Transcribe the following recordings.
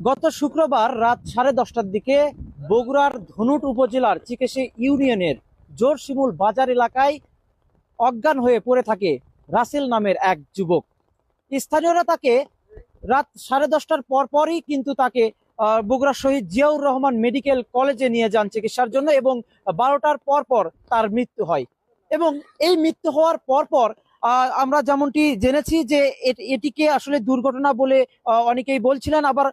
গত শুক্রবার রাত সাড়ে দশটার দিকে বগুড়ার ধনুট উপজেলার চিকেশে ইউনিয়নের জোরশিমুল বাজার এলাকায় অজ্ঞান হয়ে পড়ে থাকে রাসেল নামের এক যুবক। স্থানীয়রা তাকে রাত সাড়ে দশটার পর পরই কিন্তু তাকে আহ, বগুড়া শহীদ জিয়াউর রহমান মেডিকেল কলেজে নিয়ে যান চিকিৎসার জন্য এবং বারোটার পর পর তার মৃত্যু হয়। এবং এই মৃত্যু হওয়ার পর পর আহ, আমরা যেমনটি জেনেছি যে এটিকে আসলে দুর্ঘটনা বলে অনেকেই বলছিলেন। আবার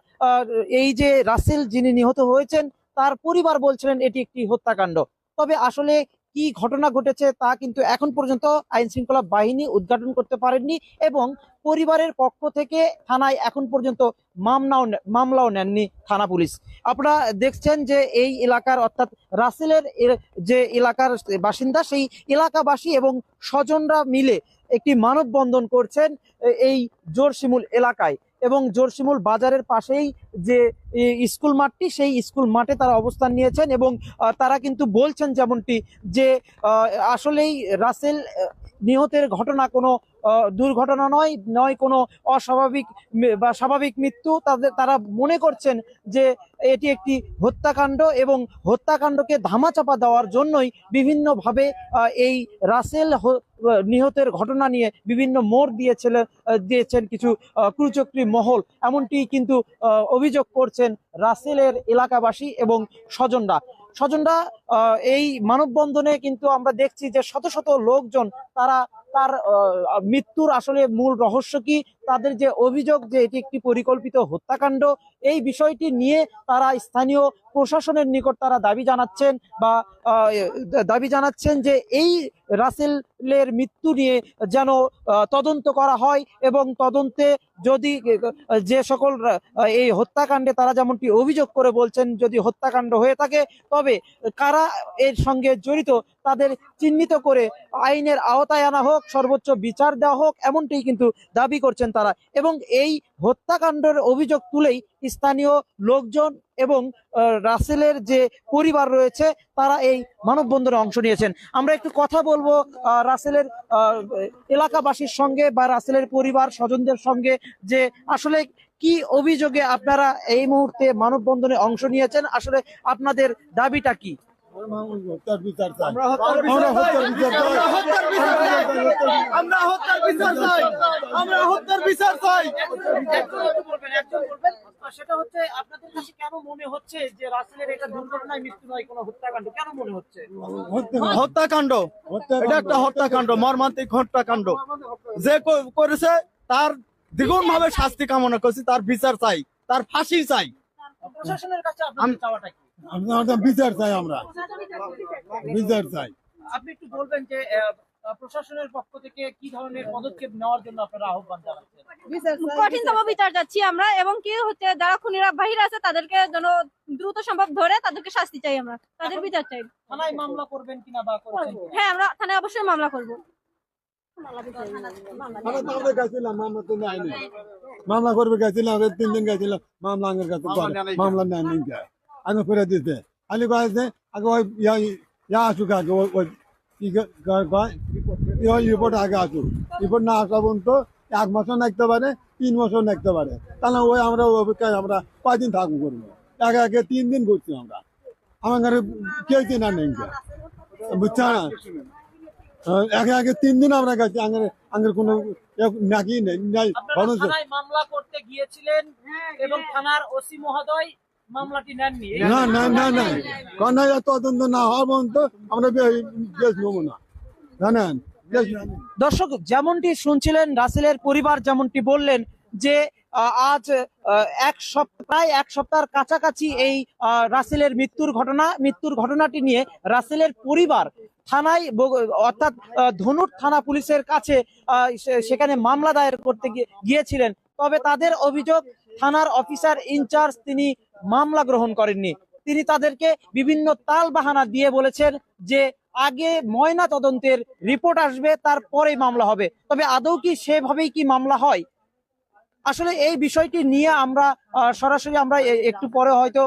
এই যে রাসেল যিনি নিহত হয়েছেন, তার পরিবার বলছিলেন এটি একটি হত্যাকাণ্ড। তবে আসলে কি ঘটনা ঘটেছে তা কিন্তু এখন পর্যন্ত আইন শৃঙ্খলা বাহিনী উদ্ঘাটন করতে পারেননি এবং পরিবারের পক্ষ থেকে থানায় এখন পর্যন্ত মামলাও মামলাও নেননি থানা পুলিশ। আপনারা দেখছেন যে এই এলাকার, অর্থাৎ রাসেলের যে এলাকার বাসিন্দা, সেই এলাকাবাসী এবং স্বজনরা মিলে একটি মানববন্ধন করছেন এই জোরশিমুল এলাকায়। এবং জোরশিমুল বাজারের পাশেই যে স্কুল মাঠটি, সেই স্কুল মাঠে তারা অবস্থান নিয়েছেন এবং তারা কিন্তু বলছেন যেমনটি যে আসলেই রাসেল নিহতের ঘটনা কোনো দুর্ঘটনা নয় নয় কোনো অস্বাভাবিক বা স্বাভাবিক মৃত্যু। তাদের, তারা মনে করছেন যে এটি একটি হত্যাকাণ্ড এবং হত্যাকাণ্ডকে ধামাচাপা দেওয়ার জন্যই বিভিন্নভাবে এই রাসেল নিহতের ঘটনা নিয়ে বিভিন্ন মোড় দিয়েছিল দিয়েছেন কিছু কুচক্রী মহল। এমনটি কিন্তু অভিযোগ করছেন রাসেলের এলাকাবাসী এবং স্বজনরা। স্বজনরা এই মানববন্ধনে কিন্তু আমরা দেখছি যে শত শত লোকজন তারা তার মৃত্যুর আসলে মূল রহস্য কি? তাদের যে অভিযোগ যে এটি একটি পরিকল্পিত হত্যাকাণ্ড এই বিষয়টি নিয়ে তারা স্থানীয় প্রশাসনের নিকট তারা দাবি জানাচ্ছেন বা দাবি জানাচ্ছেন যে এই রাসেলের মৃত্যু নিয়ে যেন তদন্ত করা হয় এবং তদন্তে যদি যে সকল এই হত্যাকাণ্ডে তারা যেমনটি অভিযোগ করে বলছেন যদি হত্যাকাণ্ড হয়ে থাকে, তবে কারা এর সঙ্গে জড়িত তাদের চিহ্নিত করে আইনের আওতায় আনা হোক, সর্বোচ্চ বিচার দেওয়া হোক এমনটি কিন্তু দাবি করছেন তারা এবং এই হত্যাকাণ্ডের অভিযোগ তুলেই স্থানীয় লোকজন এবং রাসেলের যে পরিবার রয়েছে, তারা এই মানববন্ধনে অংশ নিয়েছেন। আমরা একটু কথা বলব রাসেলের এলাকাবাসীর সঙ্গে বা রাসেলের পরিবার স্বজনদের সঙ্গে যে আসলে কি অভিযোগে আপনারা এই মুহূর্তে মানববন্ধনে অংশ নিয়েছেন। আসলে আপনাদের দাবিটা কি? হত্যার বিচার চাই। আমরা হত্যার বিচার চাই। আমরা হত্যার বিচার চাই। আমরা হত্যার বিচার চাই। আমরা হত্যার বিচার চাই। একজন একটু বলবেন, একজন বলবেন। আর সেটা হচ্ছে আপনাদের কাছে কেন মনে হচ্ছে যে রাসেলের এটা দুর্ঘটনায় মৃত্যু নয় কোনো হত্যাকাণ্ড? কেন মনে হচ্ছে? হত্যাকাণ্ড। হত্যাকাণ্ড। এটা একটা হত্যাকাণ্ড মর্মান্তিক হত্যাকাণ্ড। যে করেছে তার দ্বিগুণ ভাবে শাস্তি কামনা করছি তার বিচার চাই তার ফাঁসি চাই। প্রশাসনের কাছে চাওয়াটা কি? বিচার চাই আমরা। বিচার চাই। আপনি একটু বলবেন যে প্রশাসনের পক্ষ থেকে কি ধরনের পদক্ষেপ নেওয়ার জন্য আপনারা আহ্বান জানাচ্ছেন? কঠিনতম বিচার চাচ্ছি আমরা এবং কি হচ্ছে যারা খুনিরা বাহিরে আছে তাদেরকে যেন দ্রুত সম্ভব ধরে তাদেরকে শাস্তি চাই আমরা। তাদের বিচার চাই। থানায় মামলা করবেন কিনা বা করেছেন হ্যাঁ আমরা থানায় অবশ্যই মামলা করব। মামলা করবে গেছিলাম তিন দিন গেছিলাম মামলা। মামলা আগে করে দিতে আগে কয়েছে আগে ওই ইয়া ইয়া আসুক আগে ওই রিপোর্ট আগে আসুক রিপোর্ট না আসা পর্যন্ত এক মাসও নাকতে পারে তিন মাসও নাকতে পারে তাহলে ওই আমরা ওই অপেক্ষায় আমরা কয়দিন থাকব করব একে একে তিন দিন ঘুরছি আমরা আমার ঘরে কেউ কিনা নেই বুঝছে না একে একে তিন দিন আমরা গেছি আঙ্গের আঙ্গের কোনো নাকি নেই নাই মামলা করতে গিয়েছিলেন এবং থানার ওসি মহোদয় মামলাটি নেননি। না না না না। কন্যা তদন্ত না হওয়ার পর্যন্ত আমরা কেস নেব না। জানেন। দর্শক যেমনটি শুনছিলেন রাসেলের পরিবার যেমনটি বললেন যে আজ এক সপ্তাহ প্রায় এক সপ্তাহের কাছাকাছি এই রাসেলের মৃত্যুর ঘটনা মৃত্যুর ঘটনাটি নিয়ে রাসেলের পরিবার থানায় অর্থাৎ ধনুট থানা পুলিশের কাছে আহ, সেখানে মামলা দায়ের করতে গিয়ে- গিয়েছিলেন। তবে তাদের অভিযোগ থানার অফিসার ইনচার্জ তিনি মামলা গ্রহণ করেননি। তিনি তাদেরকে বিভিন্ন তাল বাহানা দিয়ে বলেছেন যে আগে ময়না তদন্তের রিপোর্ট আসবে তারপরে মামলা হবে। তবে আদৌ কি সেভাবেই কি মামলা হয়? আসলে এই বিষয়টি নিয়ে আমরা সরাসরি আমরা একটু পরে হয়তো